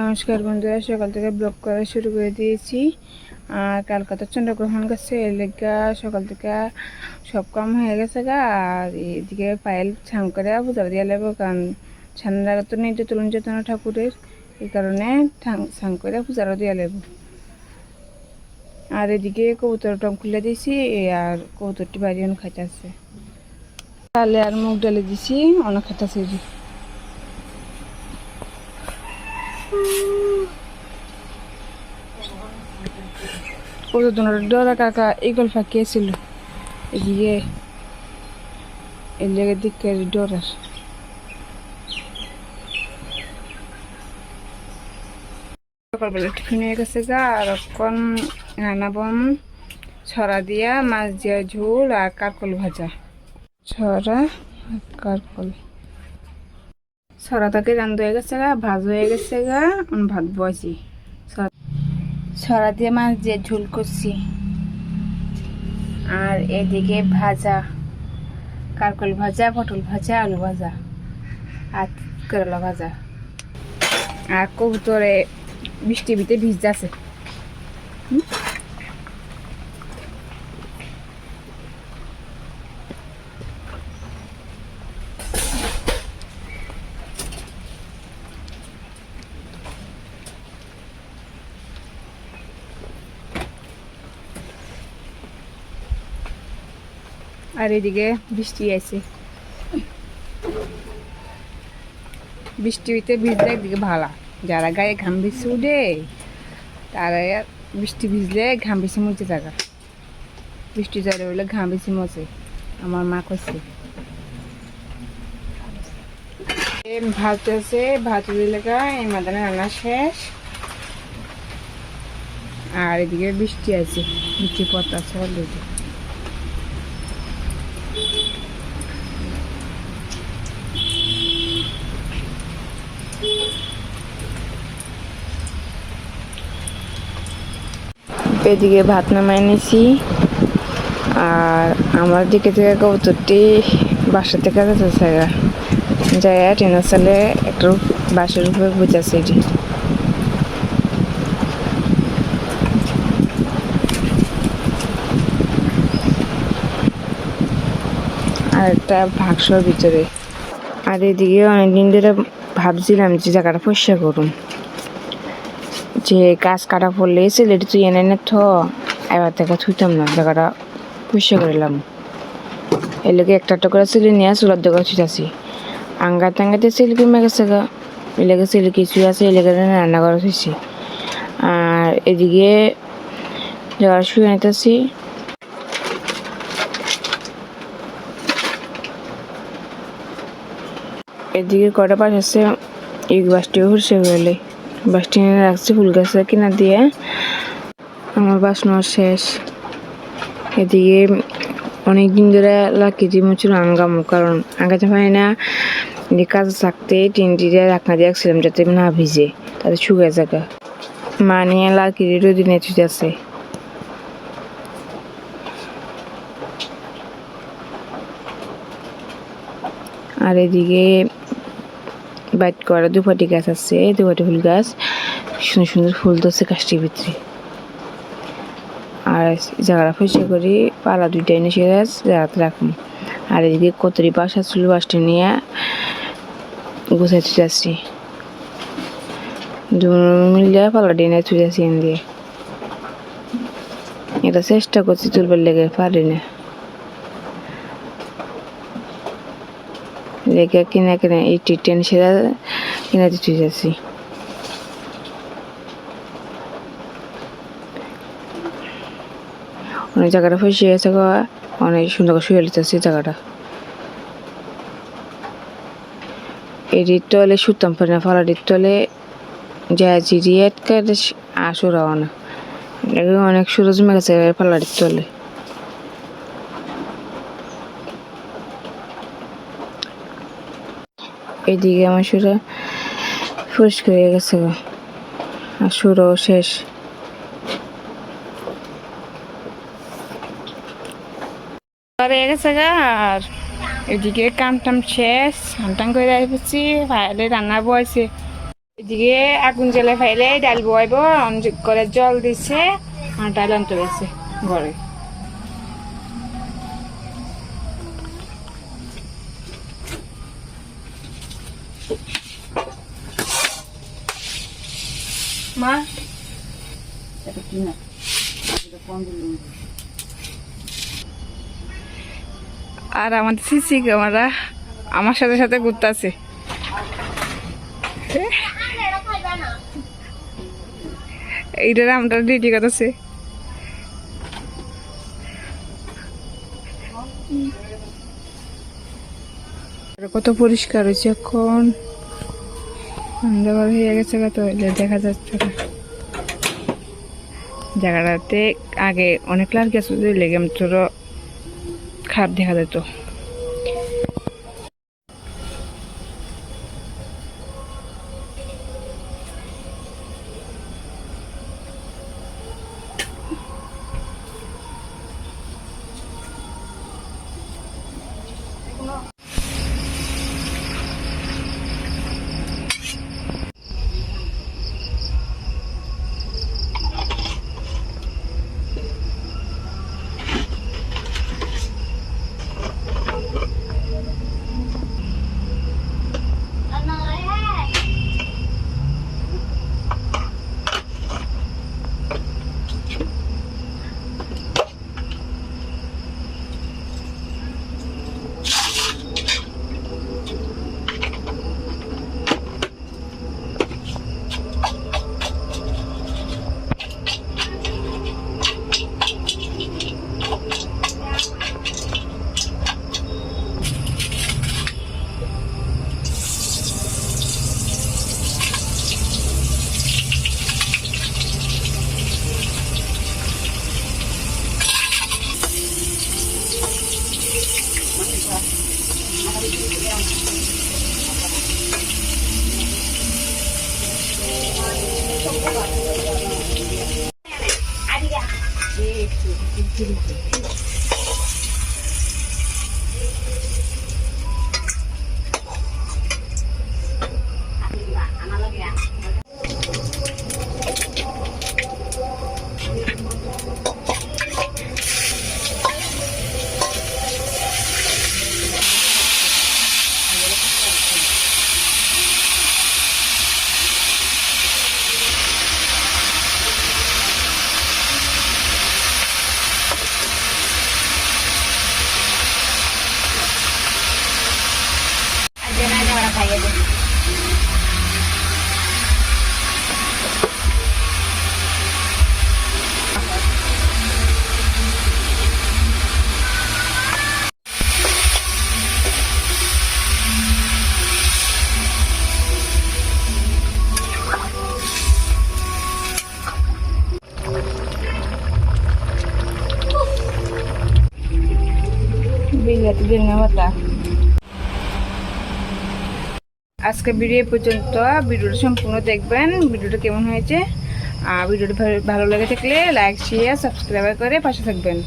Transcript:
নমস্কার বন্ধুরা, সকাল থেকে ব্লগ করা শুরু করে দিয়েছি। আর কলকাতা চন্দ্রগ্রহণ গেছে এর লেগা সকাল থেকে সব কাম হয়ে গেছে গা। আর এদিকে পায়েল ছাং করে পূজা দিয়ে লাগবো কারণ ছান্দার তো নেই যে তুলন চেতনা ঠাকুরের। এই কারণে ছাং করে পূজারও দিয়ে লাগবো আর এদিকে কবুতর টম খুলে দিয়েছি আর কবুতরটি বাড়ি অনেক খাইতেছে তাহলে আর মুখ ডালে দিছি অনেক খাইতেছে কতজন ডরা কাকা ইগল ফাঁকিয়েছিল এদিকে এর লেগে দিকে ডরার। সকালবেলা টিফিন হয়ে গেছে গা, আর এখন ছড়া দিয়া, মাছ দিয়া ঝোল আর কারকল ভাজা। ছড়া কারকল তাকে রান্ধ হয়ে গেছে গা, ভাজ হয়ে গেছে গা ভাত বসি ছড়া দিয়ে মাছ দিয়ে ঝোল করছি। আর এদিকে ভাজা, কারকল ভাজা, পটল ভাজা, আলু ভাজা, আর করলা ভাজা। আর কবুতরে বৃষ্টি বিতে ভিজ যাচ্ছে আর এদিকে বৃষ্টি আছে। বৃষ্টি হইতে ভিজলে একদিকে ভালো। যারা গায়ে ঘাম বেশি উঠে তারা বৃষ্টি ভিজলে ঘাম বেশি মুছে থাকা বৃষ্টি জলে হইলে ঘাম বেশি মচে আমার মা কইছে। ভাত আছে ভাত দিলে এই মাদানে রান্না শেষ। আর এদিকে বৃষ্টি আছে, বৃষ্টি পথ আছে অলরেডি এদিকে ভাত নামাই নিছি। আর আমার দিকে থেকে কবুতরটি বাসা থেকে যেতেছে গা। যাই টিনা সালে একটু বাসের উপরে বুঝাছে এটি। আর একটা ভাগসর ভিতরে। আর এদিকে অনেকদিন ধরে ভাবছিলাম যে জায়গাটা পরিষ্কার করুন। যে গাছ কাটা পড়লে সিলেটি তুই এনে নে থ এবার থেকে থুইতাম না, জায়গাটা পরিষ্কার করলাম এর লোকে একটা একটা করে সিলি নিয়ে চুলার দোকান থুইতাছি। আঙ্গা টাঙ্গাতে সিল কমে গেছে গা এলাকা সিল কিছু আছে এলাকা রান্না করা থুইছি। আর এদিকে জায়গা শুয়ে নিতেছি এদিকে কটা বাস আছে? এই বাসটিও হুরসে গেলে বাসটি এনে রাখছি ফুল গাছে কিনা দিয়ে। আমার বাসন শেষ। এদিকে অনেক দিন ধরে লাকি দিয়ে মুছিল আঙ্গামো কারণ আঙ্গাতে পারি না। যে কাজ থাকতে টিনটি দিয়ে রাখনা দিয়ে রাখছিলাম যাতে না ভিজে, তাতে শুকায় জায়গা। মা নিয়ে লাকি দিয়ে আর এদিকে বাইট করা দুপাটি গাছ আছে, দুপাটি ফুল গাছ। সুন্দর সুন্দর ফুল ধরছে গাছটির ভিতরে। আর জায়গাটা পরিষ্কার করি, পালা দুইটাই এনে সে গাছ জায়গাতে রাখুন। আর এদিকে কতরি বাসা ছিল, বাসটি নিয়ে গুছাইতে যাচ্ছি। দু মিলিয়ে পালা ডিনে যাচ্ছি এন দিয়ে। এটা চেষ্টা করছি তুলবার লেগে পারি না। লেগে কিনে কিনে, এই টিটেন সেরা কিনে দিতে যাচ্ছি অনেক জায়গাটা ফসে গেছে অনেক সুন্দর করে শুয়ে লিতেছি জায়গাটা। এডির তলে সুতাম পারি না ফালাডির তলে যা জিরিয়ে আসো রওনা। অনেক সুরজ মেগেছে ফালাডির তলে। এদিকে আমার সুরা পরিষ্কার হয়ে গেছে আর সুরও শেষ। হয়ে গেছে গা, আর এদিকে কাম টাম শেষ টান করে আসছি ফাইলে রান্না বয়েছে এদিকে আগুন জ্বালে ফাইলে ডাল বয়াইব করে জল দিছে, আর ডাল আনতে গেছে ঘরে। আর আমাদের সিসি ক্যামেরা আমার সাথে সাথে ঘুরতেছে। এইটার আমরা রেডি করতেছে। কত পরিষ্কার হয়েছে এখন? অন্ধকার হয়ে গেছে কত দেখা যাচ্ছে না। জায়গাটাতে আগে অনেক লাল গেছে লেগে ছোট খারাপ দেখা যেত। 아니야. বেলনা পাতা আজকে ভিডিও পর্যন্ত ভিডিওটা সম্পূর্ণ দেখবেন। ভিডিওটা কেমন হয়েছে? আর ভিডিওটা ভালো লেগে থাকলে লাইক শেয়ার সাবস্ক্রাইব করে পাশে থাকবেন।